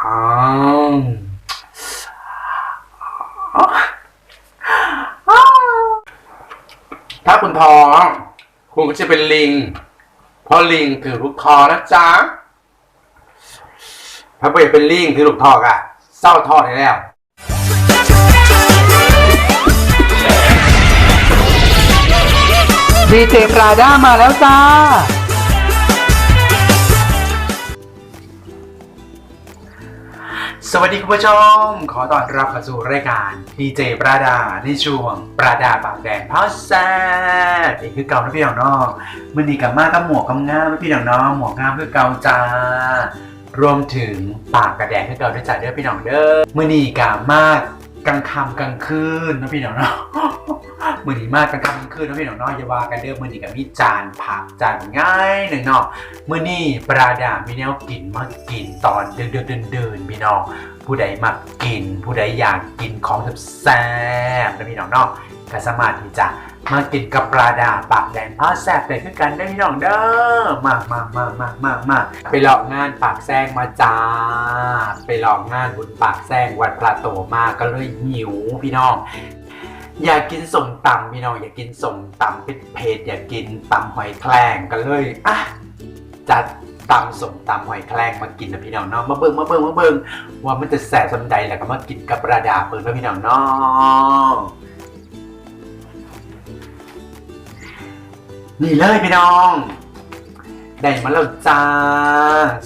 ถ้าคุณท้อง คุณก็จะเป็นลิง เพราะลิงถือลูกทอนะจ๊ะ ถ้าเปลี่ยนเป็นลิงถือลูกทอกอะเศร้าทอดได้แล้วดีเจปราด้ามาแล้วจ้า สวัสดีคุณผู้ชม ขอต้อนรับเข้าสู่รายการพีเจปราดาในช่วงปราดาปากแดงพาแซดอีกคือเก่านะพี่น้องน้องมือนี้กับมากกับหมวกกับงามนะพี่น้องน้องหมวกงามคือเก่าจ้ารวมถึงปากกระแดงคือเก่าด้วยจ้าเด้อพี่น้องเด้อมือนีกับมาก กลางค่ำกลางคืนนะพี่น้องเนาะมือนีมากกลางค่ำกลางคืนนะพี่น้องเนาะอย่าว่ากันเด้อมือนีกับมีจานผักจานง่ายหนึ่งเนาะมือนี่ปราดามีแนวกินมากินตอนเดินเดินเดินเดินพี่น้องผู้ใดมากิน ผู้ใดอยากกินของแซ่บๆนะพี่น้องเนาะก็สามารถที่จะ มากินกับปลาดาปากแดงผ้าแซ่บได้คือกันได้พี่น้องเด้อมามามามามามาไปหลอกงานปากแซงมาจ้า ไปหลอกงานบุญปากแซงวัดพระโตมาก็เลยหิวพี่น้องอยากกินสมตำพี่น้องอยากกินสมตำเผ็ดๆอยากกินตำหอยแครงกันเลยอะจัดตำสมตำหอยแครงมากินนะพี่น้องเนาะมาเบิ่งมาเบิ่งมาเบิ่งว่ามันจะแสบสำใดแล้วก็มากินกับปลาดาเปิดนะพี่น้องเนาะ นี่เลยพี่น้องได้มาแล้วจ้า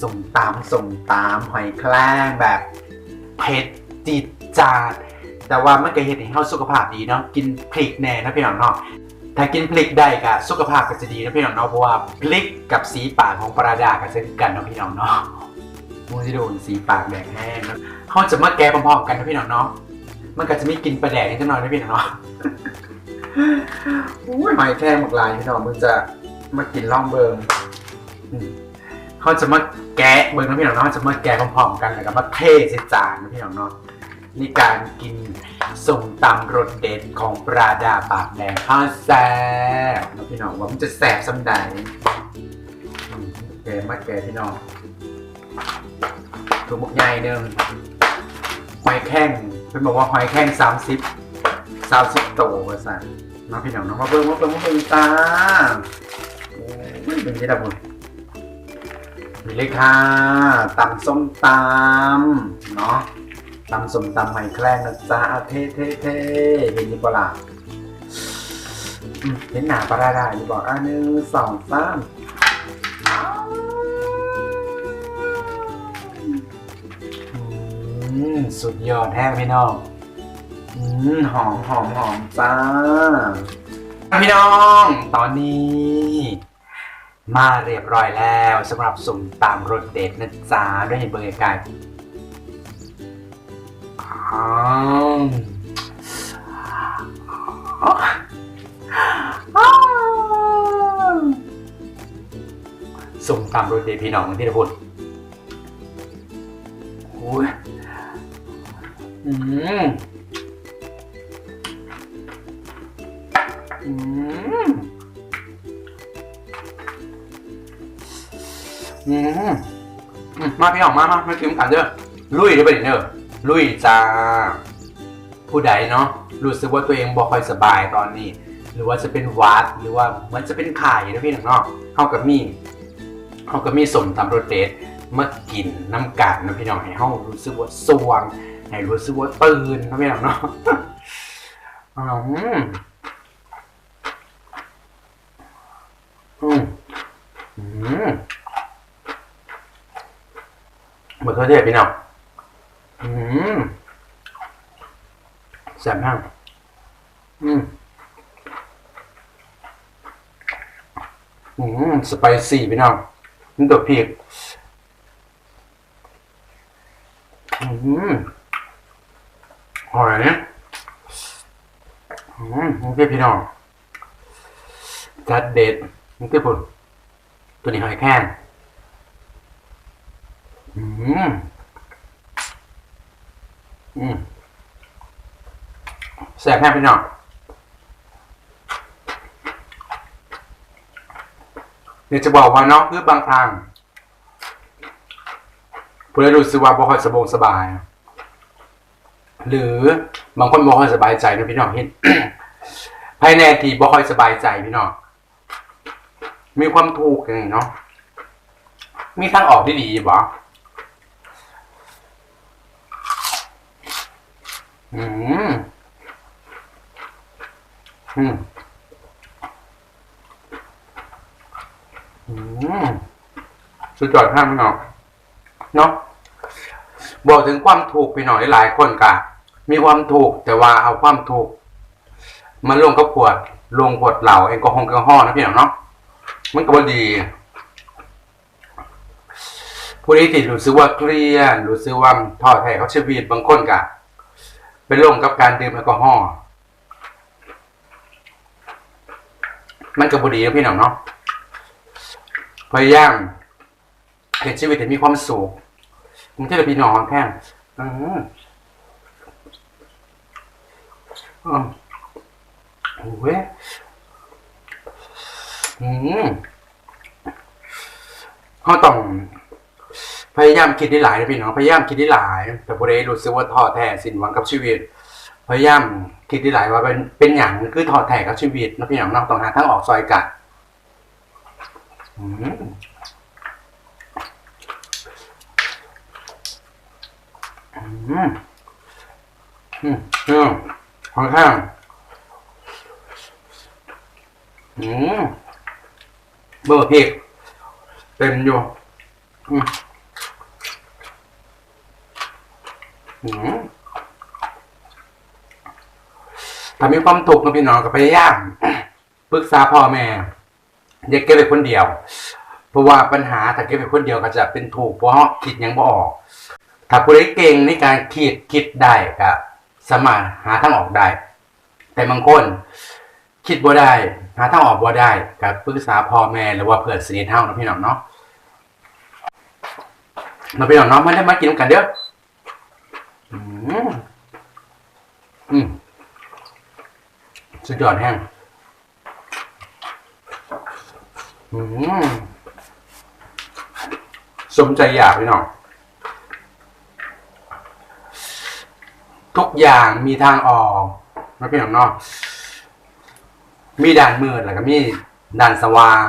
สมตำสมตำหอยแครงแบบเผ็ดจิดจาด แต่ว่ามันก็เห็นให้เราสุขภาพดีเนาะกินพริกแน่นะพี่น้องเนาะถ้ากินพริกได้ก็สุขภาพก็จะดีนะพี่น้องเนาะเพราะว่าพริกกับสีปากของปลาดาก็จะคือกันเนาะพี่น้องเนาะมูจะโดนสีปากแดงแห้งเนาะเขาจะมาแก้พร้อมๆกันนะพี่น้องเนาะมันก็จะไม่กินปลาแดงนิดหน่อยนะพี่น้องเนาะ อุ้ยหอยแครงหมกลายพี่น้องมึงจะมากินล่องเบิงอืมเขาจะมาแกะเบิงนะพี่น้องเนาะเขาจะมาแกะพร้อมๆกันแล้วก็มาเทใส่จานนะพี่น้องเนาะนี่การกินส่งตำรสเด็ดของปราดาปากแดงข้าวแซ่บนะพี่น้องว่ามันจะแซ่บสำใดอืมแกมาแกะพี่น้องถูกหมกใหญ่หนึ่งหอยแข้งเป็นบอกว่าหอยแข้งสามสิบสามสิบโตว่าสั่น น้องพี่น้องน้องมาเบิ่งมาเบิ่งมาเบิ่งตาโอ้ยเป็นยังไงล่ะบุญมีเลยค่ะตำส้มตำเนาะตำส้มตำไม้แคล้งนะจ๊ะเท่เท่เท่เห็นนี่ปล่ะอืมเห็นหนาปลาได้ยู่บอกอะหนึ่งสองสามสุดยอดแห้พี่น้อง อืมหอมหอมหอมจ้า พี่น้อง ตอนนี้ มาเรียบร้อยแล้วสำหรับสุ่มตามรสเด็ดนะจ๊ะด้วยเห็นเบอร์ไกลๆอ้าวส่งตามรยเดพี่น้องที่ทุกคนโอ้ยอืม มอืมอืมมาพี่น้องมามามากินกันเด้อลุยเด้อไปเด้อลุยจ้า ผู้ใดเนาะรู้สึกว่าตัวเองบ่ค่อยสบายตอนนี้ หรือว่าจะเป็นหวัดหรือว่ามันจะเป็นไข่นะพี่น้องเนาะเข้ากับมีเข้ากับมีสมตำรสเด็ดมากินน้ำกัดนะพี่น้องให้เฮารู้สึกว่าสว่างให้รู้สึกว่าตื่นนะพี่น้องเนาะอืมอืมอืมมะเขือเทศพี่น้องอืมแซ่บมากอืมอืมสไปซี่พี่น้องนี่ตัวพริกอืมหอยเนี่ยอืมโอเคพี่น้องจัดเด็ดนี่คือผลตัวนี้หอยแข้ง อืมอืมแซ่บแห้งพี่น้องเดี๋ยวจะบอกว่าเนาะคือบางครั้งผผู้ใดรู้สึกว่าบ่ค่อยสบงสบาย หรือบางคนบ่ค่อยสบายใจนะพี่น้องเห็นภายในทีบ่ค่อยสบายใจพี่น้องมีความถูกอย่างนี้เนาะมีทางออกที่ดีบ่ อืมอืมอืมสุดยอดมากพี่น้องเนาะบอกถึงความถูกพี่น้องหลายคนกะมีความถูกแต่ว่าเอาความถูกมาลงกับขวด ลงขวดเหล่าแอลกอฮอล์แอลกอฮอล์นะพี่น้องเนาะมันก็บดี ผู้ที่ติดรู้สึกว่าเครียดรู้สึกว่าท้อแท้เขาชีวิตบางคนกะ ไปลงกับการดื่มแอลกอฮอล์มันก็บ่ดีนะพี่น้องเนาะพยายามเห็นชีวิตให้มีความสุขมันจะได้พี่น้องแค่อืมอืมโอ้ยอืมเขาต้อง พยายามคิดได้หลายนะพี่น้องพยายามคิดได้หลาย แต่พอได้รู้สึกว่าท้อแท้สิ้นหวังกับชีวิต พยายามคิดได้หลายว่าเป็นเป็นอย่างคือท้อแท้กับชีวิตนะพี่น้องเนอกต้องหาทางออกซอยกันอืมอืมอืมอืมค่อนข้างอืมเบอร์พกเต็มอยู่อืมอืม ถ้ามีความถูกข์นะพี่น้องก็พยายามปรึกษาพ่อแม่ อย่าเก็บไว้คนเดียว เพราะว่าปัญหาถ้าเก็บไว้คนเดียวก็จะเป็นถูกเพราะคิดยังบ่ออก ถ้าผู้ใดเก่งในการคิดคิดได้ก็สามารถหาทางออกได้ แต่บางคนคิดบ่ได้ หาทางออกบ่ได้ก็ปรึกษาพ่อแม่หรือว่าเพื่อนสนิทเฮานะพี่น้องเนาะมาพี่น้องเนาะมาได้มากินกันเด้อ อืมอืมสุดยอดแห้งอืมสมใจอยากพี่น้องทุกอย่างมีทางออกไม่เป็นอย่างนอก มีด่านมืดแล้วก็มีด่านสว่าง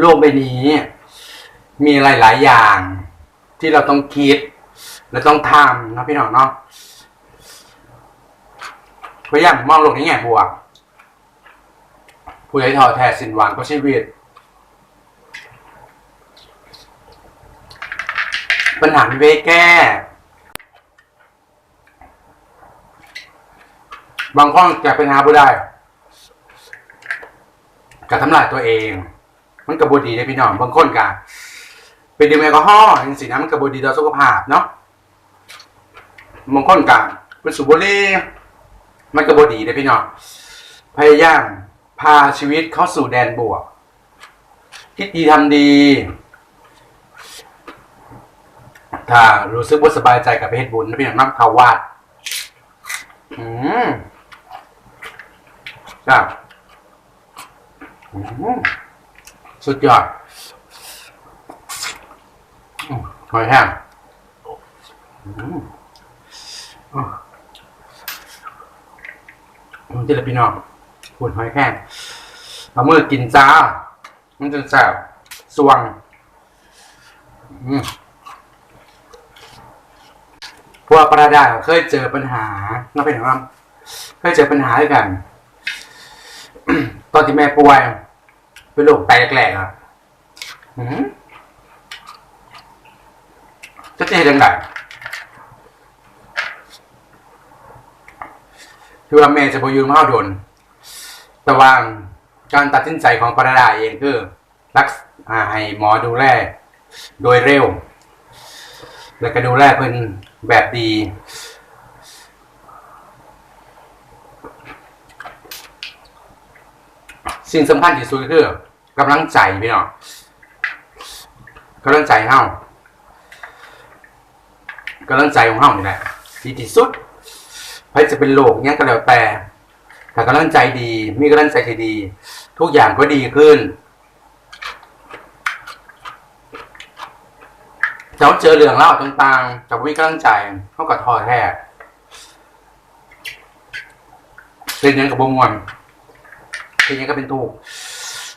โลกใบนี้ มีหลาย ๆ อย่าง ที่เราต้องคิด และต้องทำนะพี่น้องเนาะพยายามมองโลกในแง่บวก ผู้ใดท้อแท้สิ้นหวังก็ชีวิต ปัญหามีไว้แก้ บางข้อแก้ปัญหาบ่ได้กับทำลายตัวเอง มันกระบดีได้พี่น้องบางคนกะไปดื่มแอลกอฮอล์อย่างสินะมันกระบดีต่อสุขภาพเนาะบางคนกะเป็นสูบบุหรี่มันกระบดีได้พี่น้องพยายามพาชีวิตเข้าสู่แดนบวกคิดดีทำดี ถ้ารู้สึกว่าสบายใจกับเฮ็ดบุญนะพี่น้องน้ำเขาวาดอืมจ้าอืม สุดยอดหอยแห้งอืมอืมอืมเจริญพี่น้องพูดหอยแห้งเอามือกินจ้า มันจะแซ่บสวงอืมพว่าประดาเคยเจอปัญหาน้องเป็นว่าเคยเจอปัญหาด้วยกัน ตอนที่แม่ป่วย เป็นโรคไตแกลกๆอะหืมจะจะเห็นยังไงคือว่าแม่จะพยุงมาเอาโดนแต่ว่าการตัดสินใจของประดาเองคือรักษาให้หมอดูแลโดยเร็ว แล้วก็ดูแลเพิ่นแบบดี สิ่งสำคัญที่สุดก็คือกำลังใจพี่น้องกำลังใจเฮากำลังใจของเฮานี่แหละดีที่สุดใครจะเป็นโรคเนี้ยก็แล้วแต่ถ้ากำลังใจดีมีกำลังใจที่ดี ทุกอย่างก็ดีขึ้นเขาเจอเรื่องเล่าต่างๆจากวิกำลังใจเขาก็ทอแท้เป็นยังกับบมวน เป็นหยังก็เป็นถูก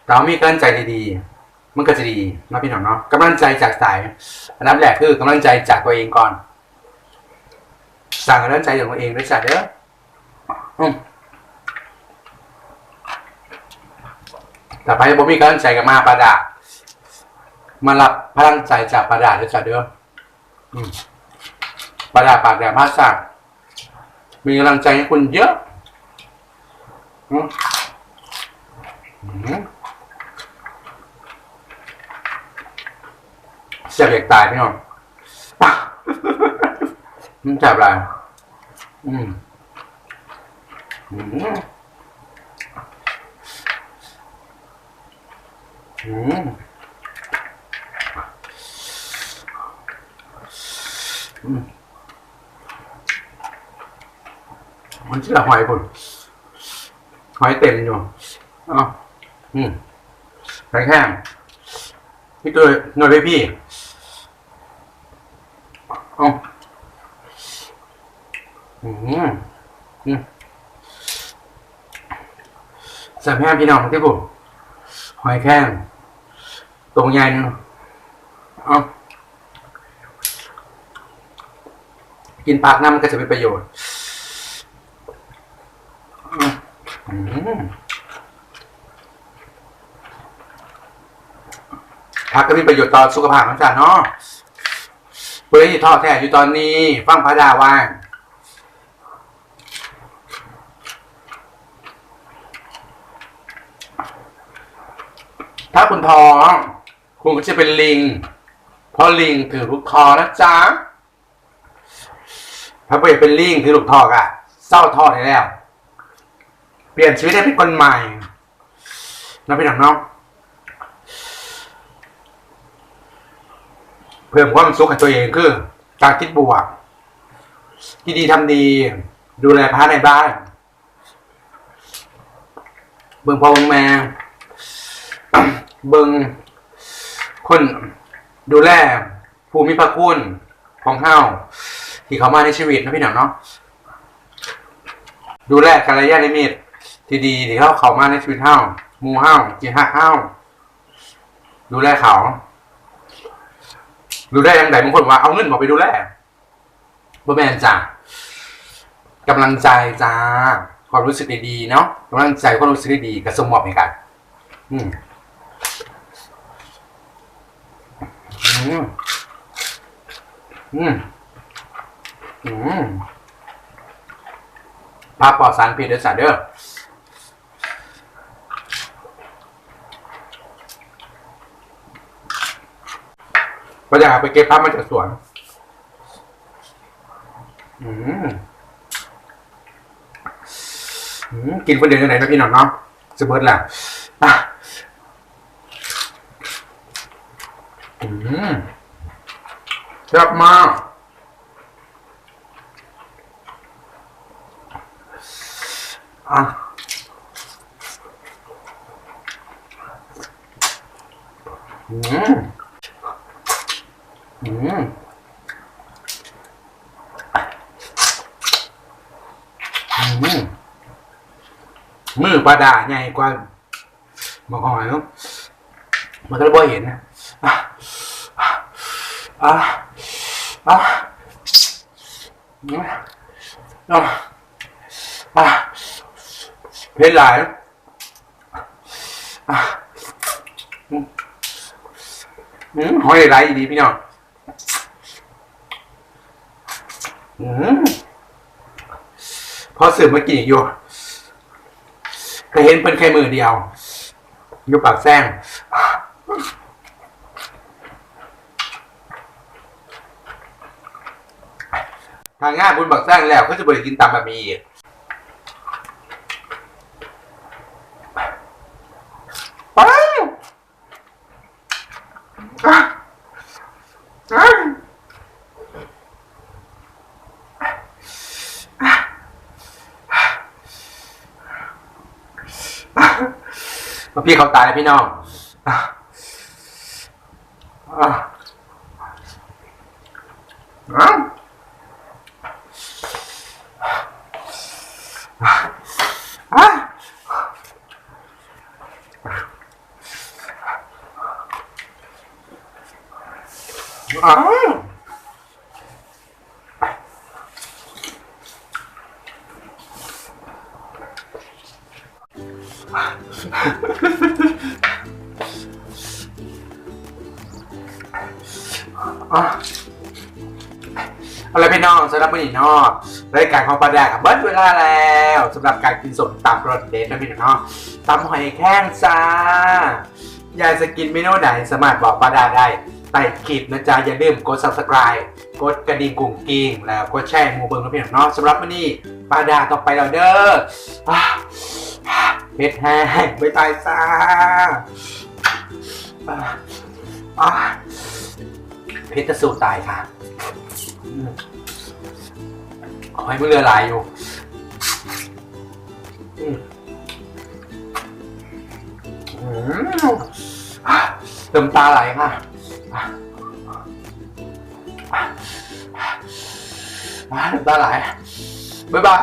แต่ว่ามีกำลังใจดีๆมันก็จะดีนะพี่น้องเนาะกำลังใจจากสายอันดับแรกคือกำลังใจจากตัวเองก่อนสั่งกำลังใจจากตัวเองด้วยจ้ะเด้ออืมแต่ไปบ่มีกำลังใจกับมาปาดามารับพลังใจจากปาดาด้วยจ้ะเด้ออืมปาดาปากแดดมาสักมีกำลังใจให้คุณเยอะอื เสียบอยากตายพี่น้องมันจับอะไรอืมอืมอืมอืมมันชื่อหอยคุณหอยเต็มอยู่อ๋อ อืมแข็งแห้งพี่ตัวหน่อยไปพี่เอ๋ออืมอืมแซ่บแห้งพี่น้องที่ผมหอยแข้งตรงใหญ่เนาะเอ๋อกินปากน้ำก็จะเป็นประโยชน์ พักก็มีประโยชน์ต่อสุขภาพของฉันเนาะเพื่อที่ทอดแท้อยู่ตอนนี้ ฟังพระดาว่างถ้าคุณท้อง คุณก็จะเป็นลิง เพราะลิงถือลูกทอนะจ๊ะ ถ้าเปลี่ยนเป็นลิงถือลูกทอกอะเศร้าทอได้แล้ว เปลี่ยนชีวิตให้เป็นคนใหม่นะพี่น้องเนาะ พิ่มความสุขให้ตัวเองคือการคิดบวกที่ดีทำดี ดูแลพระในบ้านเบิ่งพ่อเบิ่งแม่เบิ่งคนดูแลภูมิพระคุณของเฮาที่เขามาในชีวิตนะพี่หน้องเนาะดูแลกัลยาณมิตรที่ดีที่เขาเขามาในชีวิตเฮามูเฮาจีฮักเฮาดูแลเขา ดูแลยังไงบางคนว่าเอาเงินมาไปดูแลบ่แม่นจ้ะกำลังใจจ้าความรู้สึกดีๆเนาะกำลังใจความรู้สึกดีๆกับสมมอบให้กัน อืมอืมอืมอืมภาพปลอดสารพิษเด้อสาเด้อ ก็อยาไปเก็บภาพมาจากสวนอืมอืมกินคนเดียวยังไงนะพี่น้องเนาะจะเบิร์ดแหละอะอืมชอบมากอะอืมอืม อืมมือปลาดาใหญ่กว่ามาหอยเนอะมันก็เลยบ่เห็นนะอะอะอะอะอะเพชรหลายอะอืมอืมหอยไหลดีพี่น้องอืม พอสืบเมื่อกี้อยู่ก็เห็นเป็นแค่มือเดียวอยู่ปากแซงทางง่ายบุญบักแซงแล้วก็จะบริกินตามแบบนี้อีก ไปอะอะ มาพี่เขาตายแล้วพี่น้องอะอะอะอะอะ อะไรพี่น้องสำหรับวันนี้เนาะรายการของปลาแดกเบิร์ดเวลาแล้วสำหรับการกินสดตามรสเด็ดนะพี่น้องเนาะตำหอยแข้งจ้าอยากจะกินเมนูไหนสามารถบอกปลาดาได้ใต้คลิปนะจ๊ะ อย่าลืมกด subscribe กดกระดิ่งกุ้งกิ้งแล้วกดแชร์มูเบิร์นะพี่น้องเนาะสำหรับวันนี้ปลาดาต้อไปแล้วเด้อ เผ็ดแห้งบ๊ายบายจ้าอะเพชรจะสู้ตายค่ะอืมขอให้มันเรือลายอยู่เติมตาไหลค่ะอะอะอะเติมตาไหลบ๊ายบาย